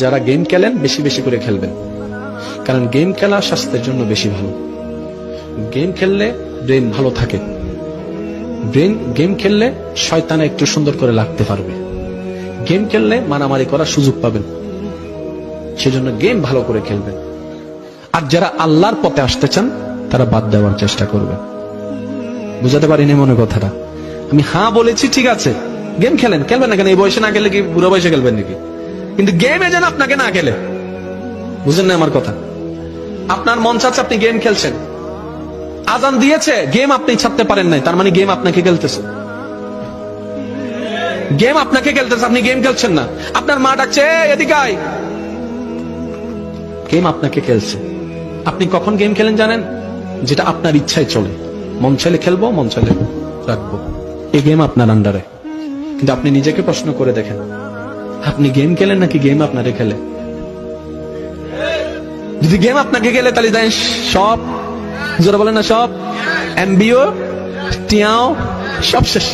যারা গেম খেলেন, বেশি বেশি করে খেলবেন। কারণ গেম খেলা স্বাস্থ্যের জন্য বেশি ভালো। গেম খেললে ব্রেন ভালো থাকে। ব্রেন গেম খেললে শয়তানে একটু সুন্দর করে লাগতে পারবে। গেম খেললে মারামারি করার সুযোগ পাবেন। সেজন্য গেম ভালো করে খেলবেন। আর যারা আল্লাহর পথে আসতে চান, তারা বাদ দেওয়ার চেষ্টা করবেন। বুঝাতে পারিনি মনে কথাটা। আমি হ্যাঁ বলেছি, ঠিক আছে। গেম খেলেন, খেলবেন না কেন? এই বয়সে না খেলে কি বুড়ো বয়সে খেলবেন নাকি? কিন্তু গেমে যেন আপনাকে না খেলে। বুঝেন না আমার কথা। আপনার মন চাচ্ছে আপনি গেম খেলছেন। আজান দিয়েছে গেম আপনি ছাড়তে পারেন নাই। তার মানে গেম আপনাকে খেলতেছে। গেম আপনাকে খেলতেছে, আপনি গেম খেলছেন না। আপনার মা ডাকছে গেম আপনাকে খেলছে। আপনি কখন গেম খেলেন জানেন? যেটা আপনার ইচ্ছায় চলে। মন চাইলে খেলব, মন চাইলে রাখব। এই গেম আপনার আন্ডারে কিন্তু আপনি নিজেকে প্রশ্ন করে দেখেন। আপনি গেম খেলেন নাকি গেম আপনারে খেলে? যদি গেম আপনাকে খেলে, তাহলে জানেন সব জোরে বলেন না, সব এমবিও, টিয়াও, সব শেষ।